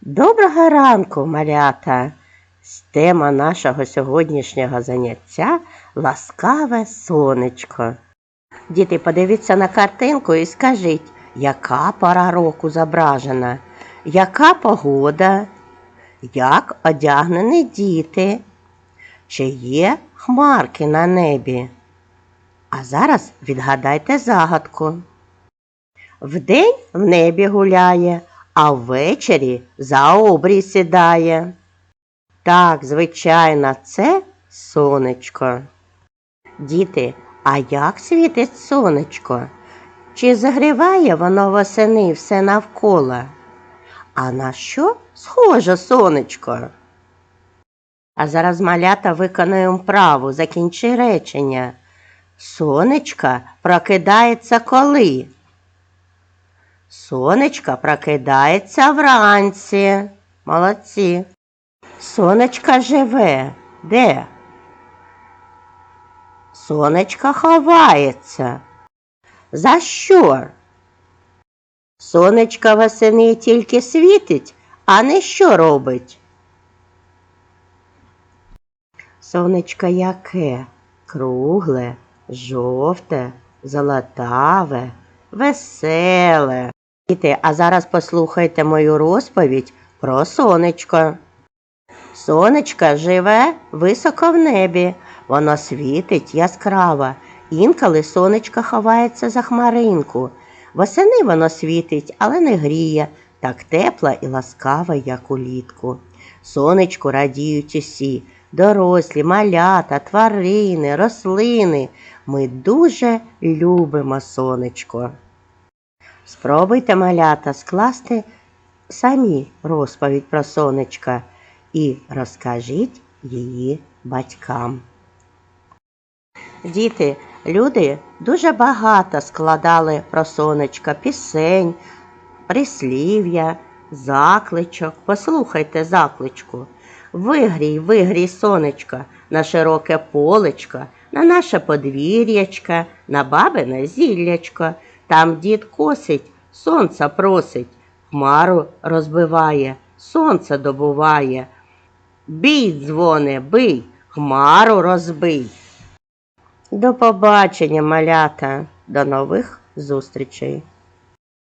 Доброго ранку, малята! Тема нашого сьогоднішнього заняття ласкаве сонечко. Діти, подивіться на картинку і скажіть, яка пора року зображена, яка погода, як одягнені діти, чи є хмарки на небі. А зараз відгадайте загадку. Вдень в небі гуляє, а ввечері за обрій сідає. Так, звичайно, це сонечко. Діти, а як світить сонечко? Чи загріває воно восени все навколо? А на що схоже сонечко? А зараз малята виконуємо вправу, закінчи речення. Сонечка прокидається коли? Сонечка прокидається вранці. Молодці. Сонечка живе. Де? Сонечка ховається. За що? Сонечка восени тільки світить, а не що робить? Сонечко яке? Кругле, жовте, золотаве, веселе. Діти, а зараз послухайте мою розповідь про сонечко. Сонечко живе високо в небі, воно світить яскраво. Інколи сонечко ховається за хмаринку. Восени воно світить, але не гріє, так тепла і ласкава, як улітку. Сонечку радіють усі, дорослі, малята, тварини, рослини. Ми дуже любимо сонечко. Спробуйте, малята, скласти самі розповідь про сонечка і розкажіть її батькам. Діти, люди дуже багато складали про сонечка пісень, прислів'я, закличок. Послухайте закличку. Вигрій, вигрій сонечка на широке полечко, на наше подвір'ячка, на бабине зіллячко. Там дід косить, сонця просить, хмару розбиває, сонце добуває. Бій, дзвоне, бий, хмару розбий. До побачення, малята, до нових зустрічей.